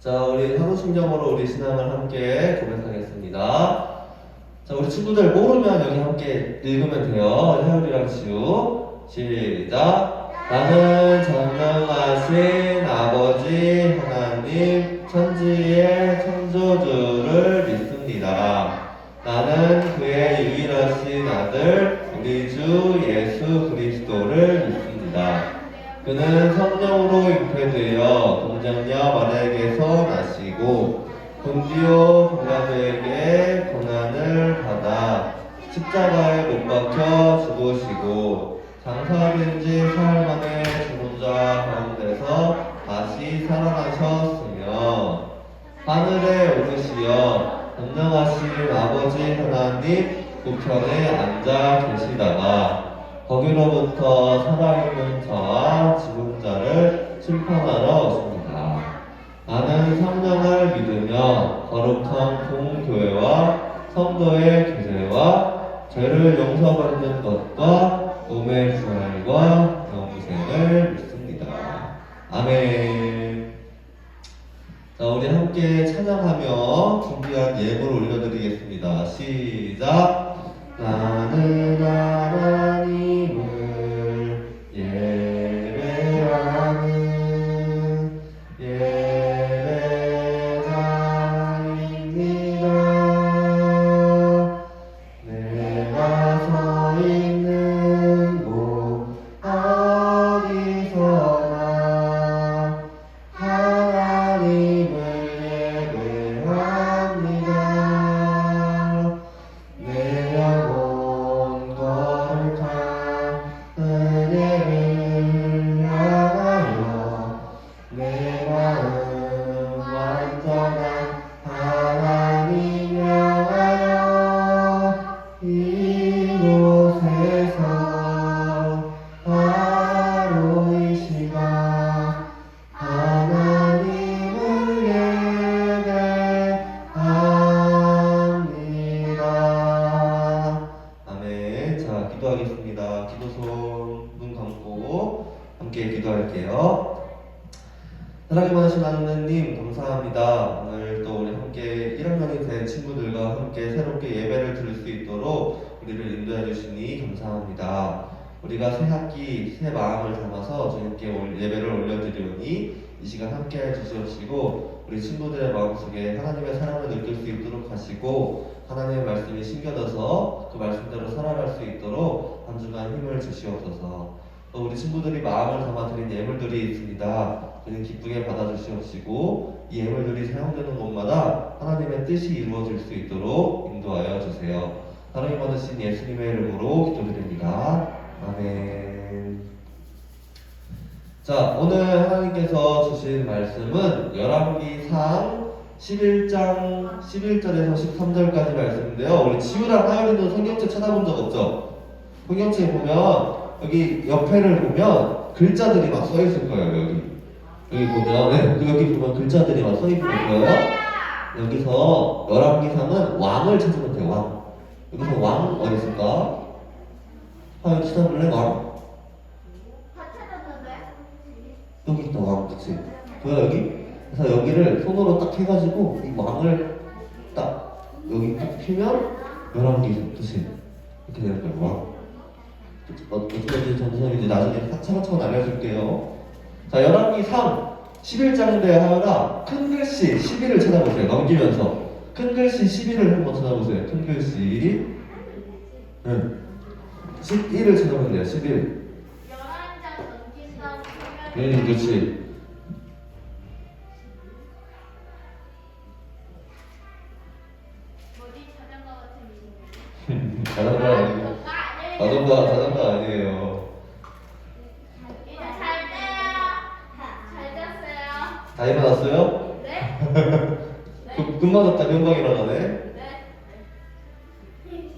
자, 우리 한우신경으로 우리 신앙을 함께 고백하겠습니다. 자, 우리 친구들 모르면 여기 함께 읽으면 돼요. 혜율이랑 지우. 시작. 나는 전능하신 아버지 하나님 천지의 창조주를 믿습니다. 나는 그의 유일하신 아들 우리 주 예수 그리스도를 믿습니다. 그는 성령으로 잉태되어 동정녀 마리아에게서 나시고 본디오 빌라도에게 고난을 받아 십자가에 못 박혀 죽으시고 장사된 지 사흘 만에 죽은 자 가운데서 다시 살아나셨으며 하늘에 오르시어 전능하신 아버지 하나님 우편에 앉아 계시다가 거기로부터 살아있는 자와 죽은 자를 심판하러 오십니다. 나는 성령을 믿으며 거룩한 공교회와 성도의 교제와 죄를 용서받는 것과 몸의 부활과 영생을 믿습니다. 아멘. 자, 우리 함께 찬양하며 준비한 예물을 올려드리겠습니다. 시작. 나는 하나님 올려드리오니 이 시간 함께 해 주시옵시고 우리 친구들의 마음속에 하나님의 사랑을 느낄 수 있도록 하시고 하나님의 말씀이 심겨져서 그 말씀대로 살아갈 수 있도록 한 주간 힘을 주시옵소서. 또 우리 친구들이 마음을 담아 드린 예물들이 있습니다. 그는 기쁘게 받아주시옵시고 이 예물들이 사용되는 곳마다 하나님의 뜻이 이루어질 수 있도록 인도하여 주세요. 하나님 받으신 예수님의 이름으로 기도드립니다. 아멘. 자, 오늘 하나님께서 주신 말씀은 열왕기상 11장 11절에서 13절까지 말씀인데요. 우리 지우랑 하율이는 성경책 찾아본 적 없죠? 성경책에 보면 여기 옆에를 보면 글자들이 막 써 있을 거예요. 여기 여기 보면 네, 여기 보면 글자들이 막 써 있는 거예요. 여기서 열왕기상은 왕을 찾으면 돼요. 왕. 여기서 왕 어디 있을까? 하율 찾아볼래? 왕. 다 찾았는데? 여기 있다 왕 그치 보여 여기? 그래서 여기를 손으로 딱 해가지고 이 왕을 딱 여기 딱 피면 열한 개 뜻이 이렇게 되는 거예요 왕 어, 어떻게 되는지 전선이 이제 나중에 차근차근 알려줄게요. 자 열한 개상 11장인데 하여라 큰 글씨 11을 찾아보세요. 넘기면서. 큰 글씨 11을 한번 찾아보세요. 큰 글씨. 응 11을 찾아보면 돼요 11 열한 장 넘긴다고 응 그렇지 자전거 이름. 자전거 자전거 자전거 아니에요. 잘 때요. 잘 잤어요. 다 일어났어요? 네? 금- 금방 잤다 금방 일어나네. 네. 다시.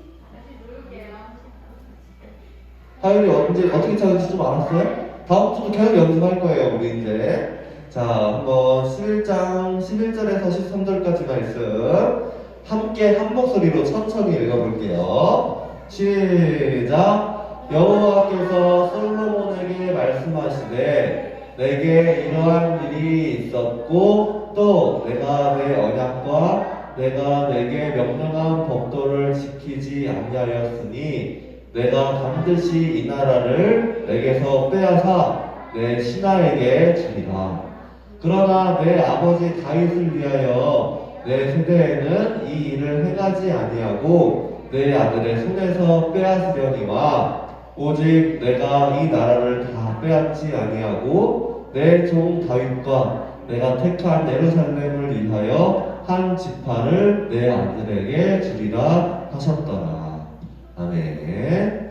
하율이 언제 어떻게 자는지 좀 알았어요? 다음 주도 계속 연습할 거예요 우리 이제. 자 한번 11장 11절에서 13절까지 말씀 함께 한 목소리로 천천히 읽어볼게요. 시작. 여호와께서 솔로몬에게 말씀하시되 내게 이러한 일이 있었고 또 내가 내 언약과 내가 내게 명령한 법도를 지키지 아니하였으니 내가 반드시 이 나라를 내게서 빼앗아 내 신하에게 주리라. 그러나 내 아버지 다윗을 위하여 내 세대에는 이 일을 행하지 아니하고 내 아들의 손에서 빼앗으려니와 오직 내가 이 나라를 다 빼앗지 아니하고 내 종 다윗과 내가 택한 예루살렘을 위하여 한 지파를 내 아들에게 주리라 하셨더라. 아멘.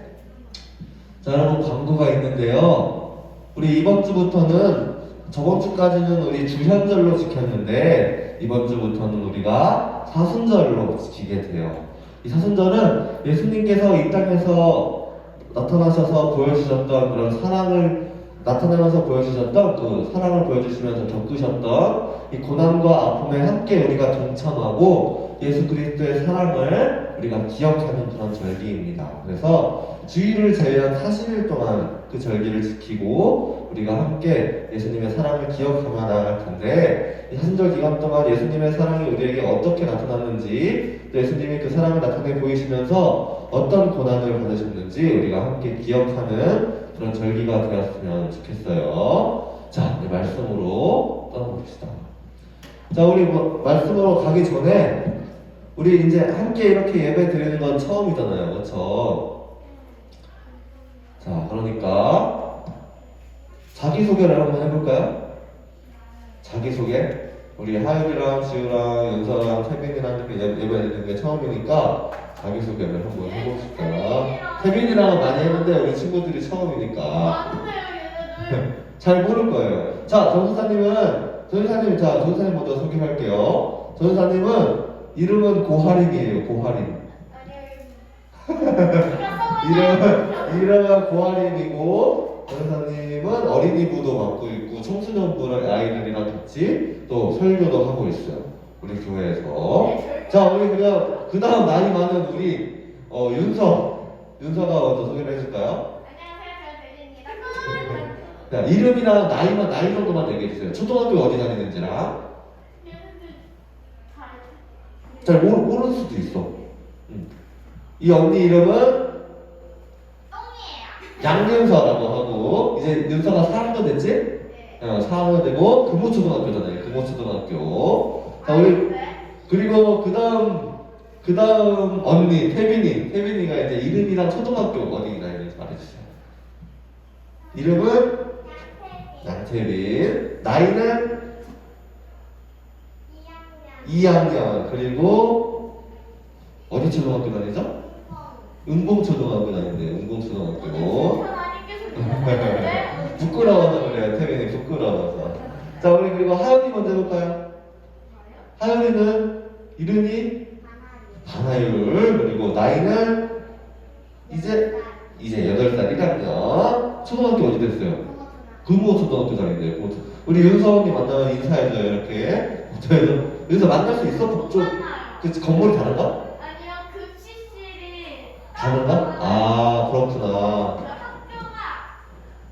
자, 여러분 광고가 있는데요. 우리 이번 주부터는 저번 주까지는 우리 주현절로 지켰는데 이번 주부터는 우리가 사순절로 지키게 돼요. 이 사순절은 예수님께서 이 땅에서 나타나셔서 보여주셨던 그런 사랑을 나타나면서 보여주셨던 그 사랑을 보여주시면서 겪으셨던 이 고난과 아픔에 함께 우리가 동참하고 예수 그리스도의 사랑을 우리가 기억하는 그런 절기입니다. 그래서 주일을 제외한 40일 동안 그 절기를 지키고 우리가 함께 예수님의 사랑을 기억하며 나아갈 텐데 이 사순절 기간 동안 예수님의 사랑이 우리에게 어떻게 나타났는지 또 예수님이 그 사랑을 나타내 보이시면서 어떤 고난을 받으셨는지 우리가 함께 기억하는 그런 절기가 되었으면 좋겠어요. 자, 말씀으로 떠나봅시다. 자, 우리 뭐 말씀으로 가기 전에 우리 이제 함께 이렇게 예배 드리는 건 처음이잖아요. 그렇죠? 자, 그러니까 자기소개를 한번 해볼까요? 자기소개? 우리 하율이랑 지우랑 연서랑 태빈이랑 이렇게 예- 예배 드리는 게 처음이니까 자기소개를 한번 해봅시다. 태빈이랑은 많이 했는데 우리 친구들이 처음이니까. 잘 모를 거예요. 자, 전사님은 전사님 자 전사님 먼저 소개할게요. 전사님은 이름은 고하림이에요. 고하림. 이름은 이름은 고하림이고 전사님은 어린이부도 맡고 있고 청소년부 아이들이랑 같이 또 설교도 하고 있어요. 우리 교회에서. 자, 우리 그냥 그 다음 나이 많은 우리 어, 윤서 윤서가 먼저 소개를 해줄까요? 자, 이름이랑 나이만 나이 정도만 얘기해 주세요. 초등학교 어디 다니는지랑 얘네들 잘. 잘 모르, 모를 수도 있어. 음. 이 언니 이름은. 양윤서라고 하고 이제 윤서가 4학년 됐지? 네. 어, 4학년 되고 금호초등학교잖아요. 금호초등학교. 자 우리 네. 그리고 그 다음 그 다음 언니 태빈이 태빈이가 이제 이름이랑 초등학교 어디 다니는지 말해주세요. 이름은 양태빈 나이는 2학년 그리고 어디 초등학교 다니죠? 은봉초등학교 다니는데 은봉초등학교 부끄러워서 그래요 태빈이 부끄러워서 자 우리 그리고 하연이 먼저 해볼까요? 하연이는 이름이 하나율 그리고 나이는 이제 이제 8살 1학년 초등학교 어디 됐어요? 금호 초등학교 다니는데요 금호 초- 우리 윤서 언니 만나면 인사해줘요 이렇게 그래서 윤서 만날 수 있어? 북쪽 그 건물이 다른가? 아니요 급식실이 다른가? 아 그렇구나 그 학교가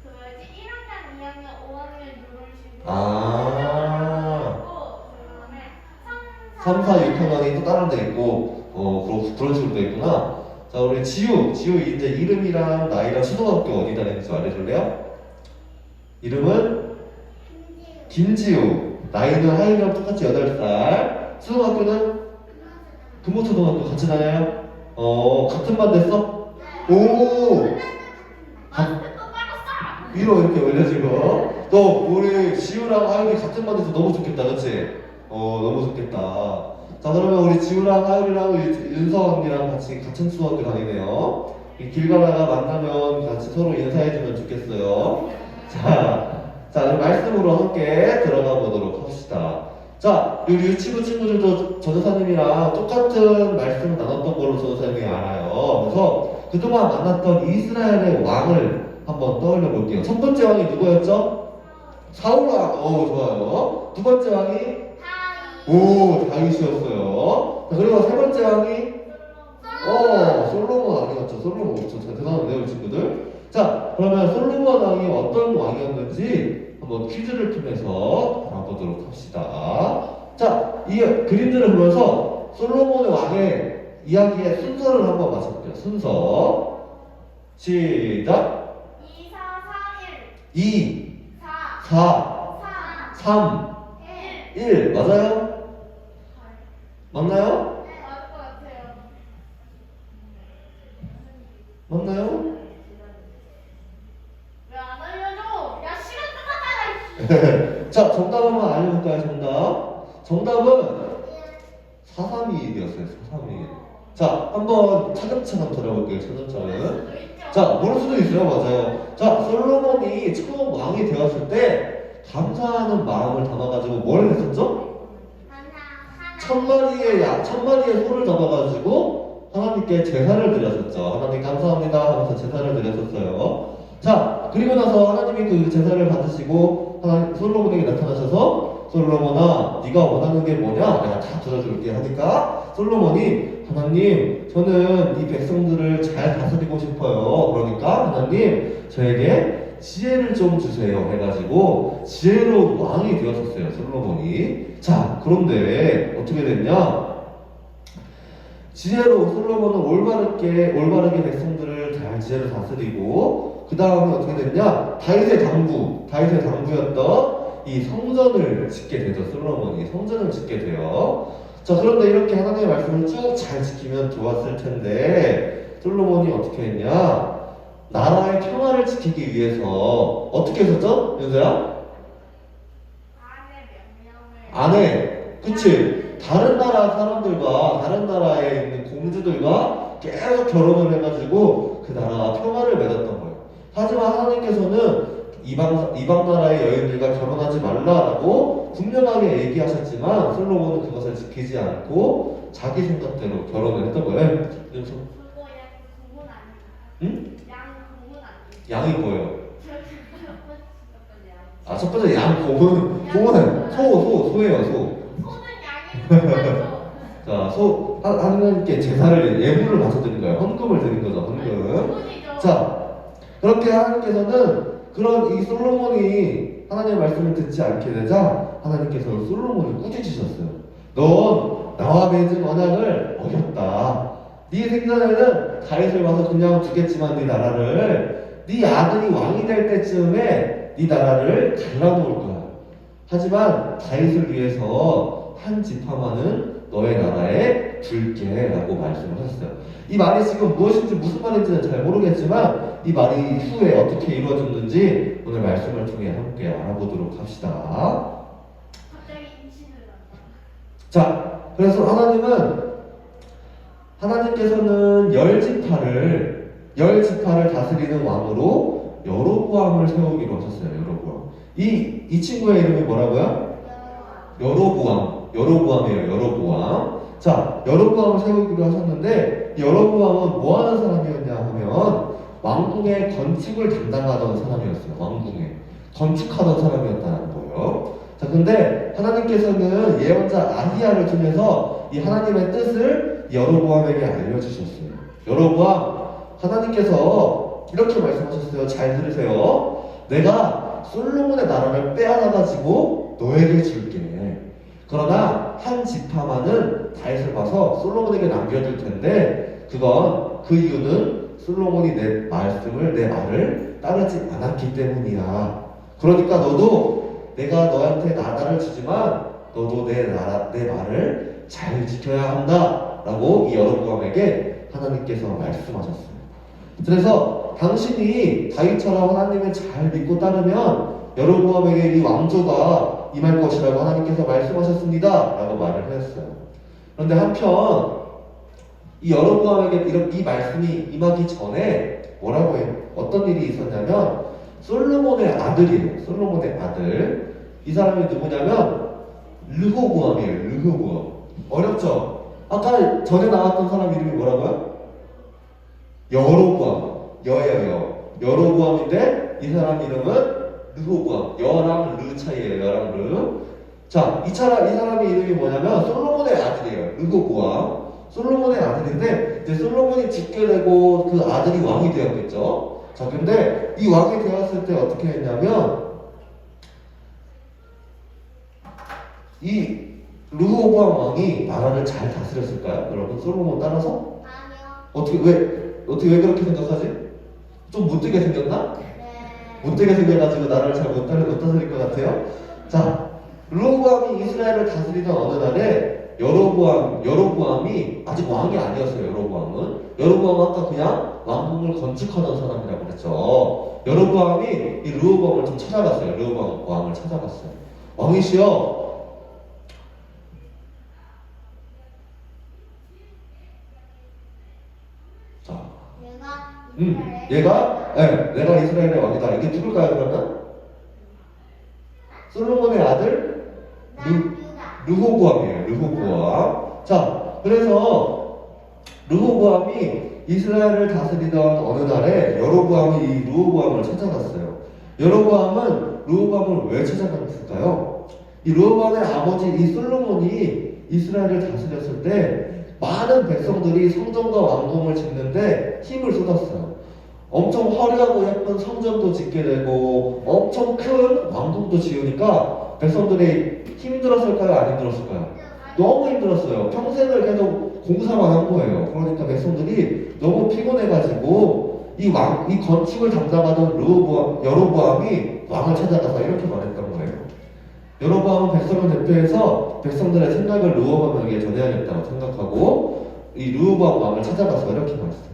그 뭐지 1학년, 2학년, 5학년 이런 식으로 아. 그다음에 3, 4, 6학년이 또 다른 데 있고 어 그런, 그런 식으로 돼 있구나 자 우리 지우 지우 이제 이름이랑 나이랑 초등학교 어디 다니는지 말해줄래요? 이름은 김지우 나이는 하이랑 똑같이 8살. 초등학교는 금호초등학교 같이 다녀요? 어 같은 반 됐어? 오. 아또 빠졌어 위로 이렇게 올려주고 또 우리 지우랑 하율이 같은 반에서 너무 좋겠다 그치? 어 너무 좋겠다. 자 그러면 우리 지우랑 하율이랑 윤- 윤서 언니랑 같이 같은 수학교 다니네요. 이길 가다가 만나면 같이 서로 인사해주면 좋겠어요. 자, 자 그럼 말씀으로 함께 들어가 보도록 합시다 자 우리 유치부 친구들도 전도사님이랑 똑같은 말씀 나눴던 걸로 전도사님이 알아요 그래서 그동안 만났던 이스라엘의 왕을 한번 떠올려 볼게요. 첫 번째 왕이 누구였죠? 사울 왕. 어 좋아요. 두 번째 왕이 다이 오 다윗이었어요. 자, 그리고 세 번째 왕이 어 솔로몬 아니었죠? 솔로몬 저 대단한데요, 우리 친구들. 자, 그러면 솔로몬 왕이 어떤 왕이었는지 한번 퀴즈를 통해서 알아보도록 합시다. 자, 이 그림들을 보면서 솔로몬의 왕의 이야기의 순서를 한번 맞춰볼게요. 순서. 시작. 2, 4, 4, 2, 1, 4, 4, 3, 3, 1. 1. 맞아요? 맞나요? 네, 맞을 것 같아요. 맞나요? 왜 안 알려줘? 야, 시간 끝났잖아. 자, 정답 한번 알려볼까요? 정답. 정답은 431이었어요. 431. 자, 한번 차근차근 돌아볼게요. 차근차근. 자, 모를 수도 있어요. 맞아요. 자, 솔로몬이 처음 왕이 되었을 때 감사하는 마음을 담아가지고 뭘 했었죠? 천 마리의 양, 천 마리의 소를 잡아가지고 하나님께 제사를 드렸었죠. 하나님 감사합니다 하면서 제사를 드렸었어요. 자, 그리고 나서 하나님이 그 제사를 받으시고 솔로몬에게 나타나셔서 솔로몬아, 네가 원하는 게 뭐냐? 내가 다 들어줄게 하니까 솔로몬이 하나님, 저는 이 백성들을 잘 다스리고 싶어요. 그러니까 하나님, 저에게 지혜를 좀 주세요. 해가지고 지혜로운 왕이 되었었어요. 솔로몬이. 자, 그런데 어떻게 됐냐? 지혜로 솔로몬은 올바르게 올바르게 백성들 을잘 지혜로 다스리고 그 다음에 어떻게 됐냐? 다윗의 당부, 다윗의 당부였던 이 성전을 짓게 되죠. 솔로몬이 성전을 짓게 돼요. 자, 그런데 이렇게 하나님의 말씀을 쭉 잘 지키면 좋았을 텐데 솔로몬이 어떻게 했냐? 나라의 평화를 지키기 위해서 어떻게 했었죠? 윤서야? 안에 그치 다른 나라 사람들과 다른 나라에 있는 공주들과 계속 결혼을 해가지고 그 나라와 평화를 맺었던 거예요. 하지만 하나님께서는 이방 이방 나라의 여인들과 결혼하지 말라라고 분명하게 얘기하셨지만 솔로몬은 그것을 지키지 않고 자기 생각대로 결혼을 했던 거예요. 그래서 구분 아니에요. 응? 양. 양이 뭐예요? 아 첫 번째 양 곰은 곰은 소 소 소예요 소. 소는 양이. 자, 소, 하- 하나님께 제사를 예물을 바쳐 드린 거예요. 헌금을 드린 거죠, 헌금. 구분이죠. 자, 그렇게 하나님께서는 그런 이 솔로몬이 하나님의 말씀을 듣지 않게 되자 하나님께서는 솔로몬을 꾸짖으셨어요. 넌 나와 맺은 언약을 어겼다. 네 생전에는 다윗을 와서 그냥 두겠지만 네 나라를 네 아들이 왕이 될 때쯤에 네 나라를 갈라놓을 거야. 하지만 다윗을 위해서 한 지파만은 너의 나라에 줄게라고 말씀을 하셨어요. 이 말이 지금 무엇인지 무슨 말인지는 잘 모르겠지만 이 말이 후에 어떻게 이루어졌는지 오늘 말씀을 통해 함께 알아보도록 합시다. 자, 그래서 하나님은 하나님께서는 열 지파를 열 지파를 다스리는 왕으로 여로보암을 세우기로 하셨어요. 여로보암. 이, 이 친구의 이름이 뭐라고요? 여로보암. 여로보암이에요. 여로보암. 자, 여로보암을 세우기로 하셨는데 이 여로보암은 뭐 하는 사람이었냐 하면 왕궁의 건축을 담당하던 사람이었어요. 왕궁에 건축하던 사람이었다는 거예요. 자, 근데 하나님께서는 예언자 아히야를 통해서 이 하나님의 뜻을 여로보암에게 알려주셨어요. 여로보암, 하나님께서 이렇게 말씀하셨어요. 잘 들으세요. 내가 솔로몬의 나라를 빼앗아가지고 너에게 줄게. 그러나 한 지파만은 다윗을 봐서 솔로몬에게 남겨줄 텐데 그건 그 이유는 솔로몬이 내 말씀을 내 말을 따르지 않았기 때문이야. 그러니까 너도 내가 너한테 나라를 주지만 너도 내 나라 내 말을 잘 지켜야 한다라고 이 여로보암에게 하나님께서 말씀하셨어요. 그래서 당신이 다윗처럼 하나님을 잘 믿고 따르면 여로보암에게 이 왕조가 임할 것이라고 하나님께서 말씀하셨습니다 라고 말을 했어요. 그런데 한편 이 여로보암에게 이런 이 말씀이 임하기 전에 뭐라고 해요? 어떤 일이 있었냐면 솔로몬의 아들이에요. 솔로몬의 아들. 이 사람이 누구냐면 르호보암이에요. 르호보암. 어렵죠? 아까 전에 나왔던 사람 이름이 뭐라고요? 여로보암. 여예요. 여. 여로보암인데 이 사람 이름은 르호보암. 여랑 르 차이예요. 여랑 르. 자, 이 사람 이 사람의 이름이 뭐냐면 솔로몬의 아들이에요. 르호보암. 솔로몬의 아들인데 이제 솔로몬이 죽게 되고 그 아들이 왕이 되었겠죠. 자, 근데 이 왕이 되었을 때 어떻게 했냐면 이 르호보암 왕이 나라를 잘 다스렸을까요? 여러분 솔로몬 따라서 아니요. 어떻게 왜 어떻게 왜 그렇게 생각하지? 좀 못되게 생겼나? 네. 못되게 생겨가지고 나라를 잘못 못 다스릴 것 같아요. 자, 르호보암이 이스라엘을 다스리던 어느 날에 여로보암 여로보암이 아직 왕이 아니었어요. 여로보암은 여로보암은 아까 그냥 왕궁을 건축하던 사람이라고 그랬죠. 여로보암이 이 르호보암을 좀 찾아갔어요. 르호보암 왕을 찾아갔어요. 왕이시여. 자, 내가 음, 얘가 네, 내가 이스라엘의 왕이다. 이게 누굴까요 그러면? 솔로몬의 아들 르. 르호보암이에요. 르호보암. 자, 그래서 르호보암이 이스라엘을 다스리던 어느 날에 여로보암이 이 르호보암을 찾아갔어요. 여로보암은 르호보암을 왜 찾아갔을까요? 이 르호보암의 아버지 이 솔로몬이 이스라엘을 다스렸을 때 많은 백성들이 성전과 왕궁을 짓는데 힘을 쏟았어요. 엄청 화려하고 예쁜 성전도 짓게 되고 엄청 큰 왕궁도 지으니까 백성들이 힘들었을까요? 안 힘들었을까요? 너무 힘들었어요. 평생을 계속 공사만 한 거예요. 그러니까 백성들이 너무 피곤해가지고 이 왕, 이 건축을 담당하던 르호보암, 여로보암이 왕을 찾아가서 이렇게 말했던 거예요. 여로보암은 백성을 대표해서 백성들의 생각을 르호보암에게 전해야겠다고 생각하고 이 르호보암 왕을 찾아가서 이렇게 말했어요.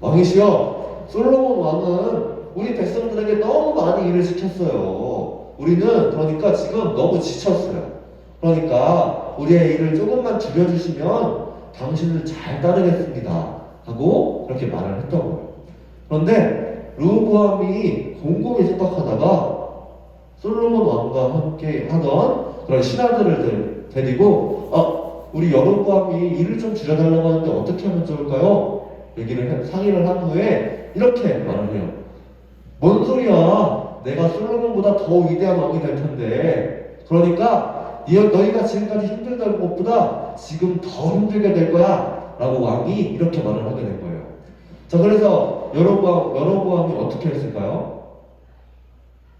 왕이시여, 솔로몬 왕은 우리 백성들에게 너무 많이 일을 시켰어요. 우리는 그러니까 지금 너무 지쳤어요. 그러니까 우리의 일을 조금만 줄여주시면 당신을 잘 따르겠습니다. 하고 그렇게 말을 했던 거예요. 그런데 르호보암이 곰곰이 생각하다가 솔로몬 왕과 함께 하던 그런 신하들을 데- 데리고 어, 우리 여로보암이 일을 좀 줄여달라고 하는데 어떻게 하면 좋을까요? 얘기를 해- 상의를 한 후에 이렇게 말을 해요. 뭔 소리야? 내가 솔로몬보다 더 위대한 왕이 될 텐데. 그러니까 이- 너희가 지금까지 힘들던 것보다 지금 더 힘들게 될 거야. 라고 왕이 이렇게 말을 하게 된 거예요. 자, 그래서 여로보암, 여로보암이 어떻게 했을까요?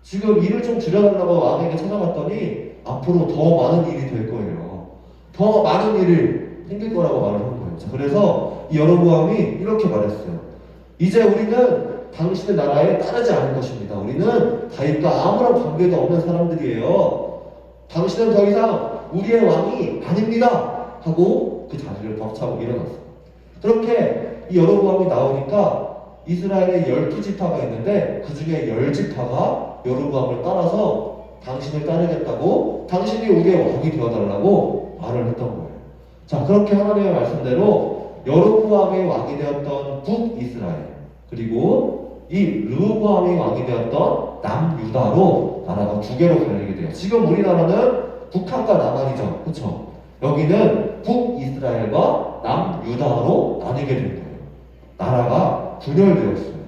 지금 일을 좀 줄여달라고 왕에게 찾아갔더니 앞으로 더 많은 일이 될 거예요. 더 많은 일이 생길 거라고 말을 한 거예요. 자, 그래서 이 여로보암이 이렇게 말했어요. 이제 우리는 당신의 나라에 따르지 않을 것입니다. 우리는 다윗과 아무런 관계도 없는 사람들이에요. 당신은 더 이상 우리의 왕이 아닙니다. 하고 그 자리를 벅차고 일어났어요. 그렇게 이 여로보암이 나오니까 이스라엘에 열두 지파가 있는데 그 중에 열 지파가 여로보암을 따라서 당신을 따르겠다고 당신이 우리의 왕이 되어달라고 말을 했던 거예요. 자 그렇게 하나님의 말씀대로 여로보암의 왕이 되었던 북이스라엘 그리고 이 르호보암이 왕이 되었던 남유다로 나라가 두 개로 갈리게 돼요. 지금 우리나라는 북한과 남한이죠. 그렇죠? 여기는 북이스라엘과 남유다로 나뉘게 된 거예요. 나라가 분열되었어요.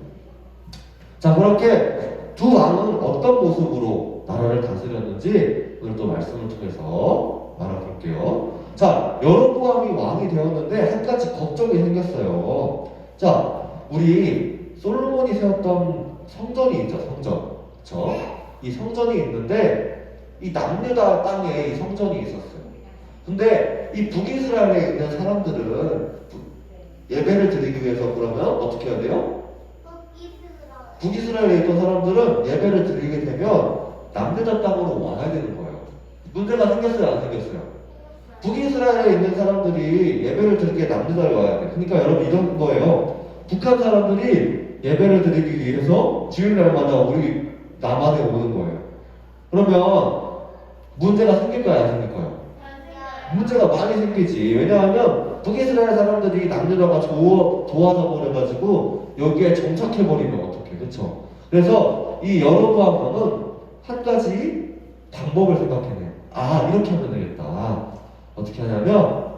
자, 그렇게 두 왕은 어떤 모습으로 나라를 다스렸는지 오늘 또 말씀을 통해서 알아볼게요. 자, 여로보암이 왕이 되었는데 한 가지 걱정이 생겼어요. 자, 우리 솔로몬이 세웠던 성전이 있죠, 성전. 그쵸? 이 성전이 있는데 이 남유다 땅에 이 성전이 있었어요. 근데 이 북이스라엘에 있는 사람들은 예배를 드리기 위해서 그러면 어떻게 해야 돼요? 북이스라엘. 북이스라엘에 있던 사람들은 예배를 드리게 되면 남유다 땅으로 와야 되는 거예요. 문제가 생겼어요, 안 생겼어요? 북이스라엘에 있는 사람들이 예배를 드리게 남유다에 와야 돼. 그러니까 여러분 이런 거예요. 북한 사람들이 예배를 드리기 위해서 주일날마다 우리 남한에 오는 거예요. 그러면 문제가 생길 거야, 안 생길 거야? 문제가 많이 생기지. 왜냐하면 북이스라엘 사람들이 남유다가 조, 좋아져 버려가지고 여기에 정착해 버리면 어떡해, 그렇죠? 그래서 이 여로보암 왕은 한 가지 방법을 생각해내요. 아 이렇게 하면 되겠다. 어떻게 하냐면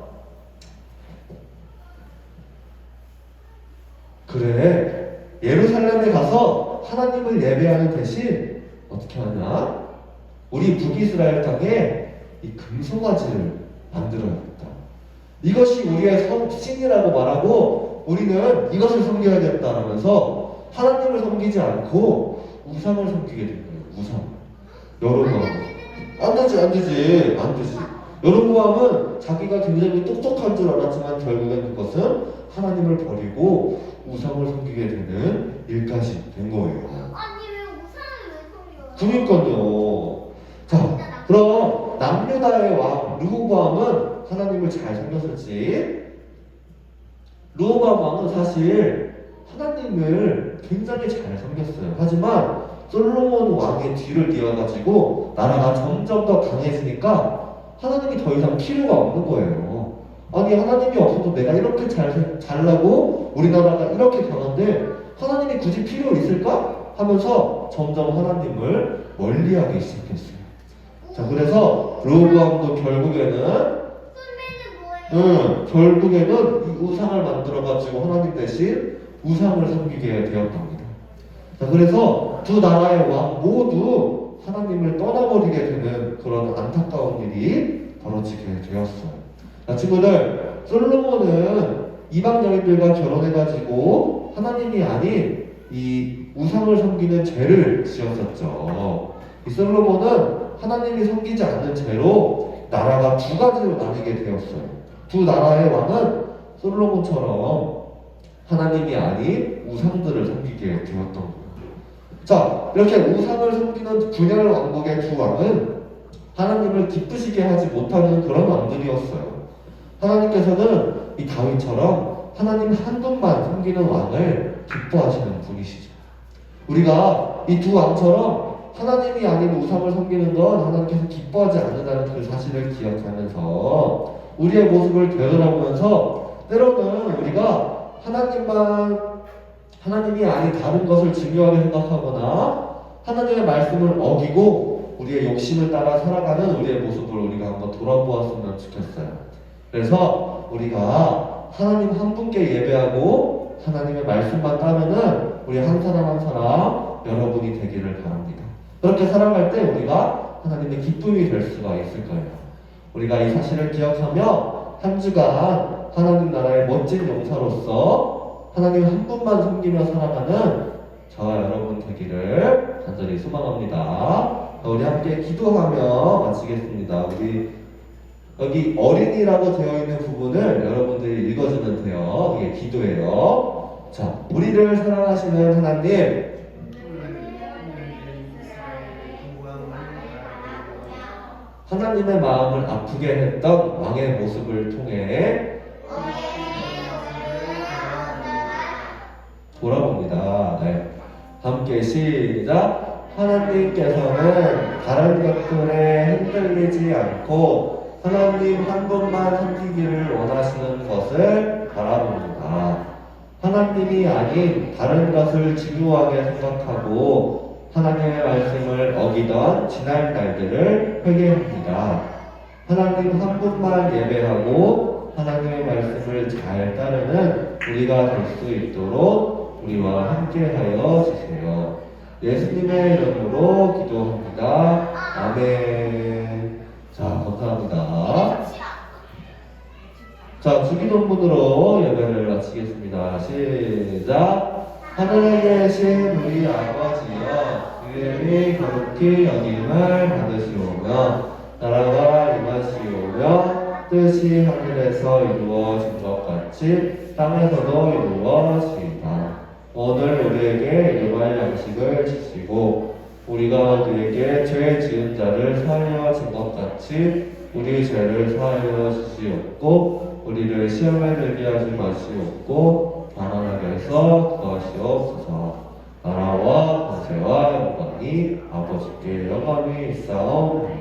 그래 예루살렘에 가서 하나님을 예배하는 대신 어떻게 하냐? 우리 북이스라엘 땅에 이 금송아지를 만들어야겠다. 이것이 우리의 성, 신이라고 말하고 우리는 이것을 섬겨야겠다라면서 하나님을 섬기지 않고 우상을 섬기게 된 거예요. 우상. 여로보암. 안 되지, 안 되지, 안 되지. 여로보암은 자기가 굉장히 똑똑한 줄 알았지만 결국엔 그것은 하나님을 버리고 우상을 섬기게 되는 일까지 된 거예요. 아니 왜 우산을 왜 소리요? 그러니까요. 자, 그럼 남유다의 왕 르호보암은 하나님을 잘 섬겼었지. 르호보암 왕은 사실 하나님을 굉장히 잘 섬겼어요. 하지만 솔로몬 왕의 뒤를 이어가지고 나라가 점점 더 강해지니까 하나님이 더 이상 필요가 없는 거예요. 아니 하나님이 없어도 내가 이렇게 잘 잘나고 우리나라가 이렇게 강한데 하나님이 굳이 필요 있을까 하면서 점점 하나님을 멀리하기 시작했어요. 자 그래서 르호보암도 결국에는? 응, 결국에는 이 우상을 만들어가지고 하나님 대신 우상을 섬기게 되었답니다. 자, 그래서 두 나라의 왕 모두 하나님을 떠나버리게 되는 그런 안타까운 일이 벌어지게 되었어요. 자, 친구들, 솔로몬은 이방 여인들과 결혼해가지고 하나님이 아닌 이 우상을 섬기는 죄를 지었었죠. 이 솔로몬은 하나님이 섬기지 않는 죄로 나라가 두 가지로 나뉘게 되었어요. 두 나라의 왕은 솔로몬처럼 하나님이 아닌 우상들을 섬기게 되었던 거예요. 자, 이렇게 우상을 섬기는 분열 왕국의 두 왕은 하나님을 기쁘시게 하지 못하는 그런 왕들이었어요. 하나님께서는 이 다윗처럼 하나님 한 분만 섬기는 왕을 기뻐하시는 분이시죠. 우리가 이 두 왕처럼 하나님이 아닌 우상을 섬기는 건 하나님께서 기뻐하지 않는다는 그 사실을 기억하면서 우리의 모습을 되돌아보면서 때로는 우리가 하나님만 하나님이 아닌 다른 것을 중요하게 생각하거나 하나님의 말씀을 어기고 우리의 욕심을 따라 살아가는 우리의 모습을 우리가 한번 돌아보았으면 좋겠어요. 그래서 우리가 하나님 한 분께 예배하고 하나님의 말씀만 따르는 우리 한 사람 한 사람 여러분이 되기를 바랍니다. 그렇게 살아갈 때 우리가 하나님의 기쁨이 될 수가 있을 거예요. 우리가 이 사실을 기억하며 한 주간 하나님 나라의 멋진 용사로서 하나님 한 분만 섬기며 살아가는 저와 여러분 되기를 간절히 소망합니다. 우리 함께 기도하며 마치겠습니다. 우리 여기 어린이라고 되어 있는 부분을 여러분들이 읽어주면 돼요. 이게 기도예요. 자, 우리를 사랑하시는 하나님, 하나님의 마음을 아프게 했던 왕의 모습을 통해 함께 시작. 하나님께서는 다른 것들에 흔들리지 않고 하나님 한 분만 섬기기를 원하시는 것을 바라봅니다. 하나님이 아닌 다른 것을 중요하게 생각하고 하나님의 말씀을 어기던 지난 날들을 회개합니다. 하나님 한 분만 예배하고 하나님의 말씀을 잘 따르는 우리가 될 수 있도록 우리와 함께하여 주세요. 예수님의 이름으로 기도합니다. 아멘. 자, 감사합니다. 자, 주기도문으로 예배를 마치겠습니다. 시작. 하늘에 계신 우리 아버지여, 이름이 거룩히 여김을 받으시오며, 나라가 임하시오며, 뜻이 하늘에서 이루어진 것 같이 땅에서도 이루어지이다. 오늘 우리에게 일용할 양식을 주시고, 우리가 우리에게 죄 지은 자를 사하여 준 것 같이 우리 죄를 사하여 주시옵고 우리를 시험에 들게 하지 마시옵고 가난하게서 구하시옵소서. 나라와 권세와 영광이 아버지께 영광이 있사옵나이다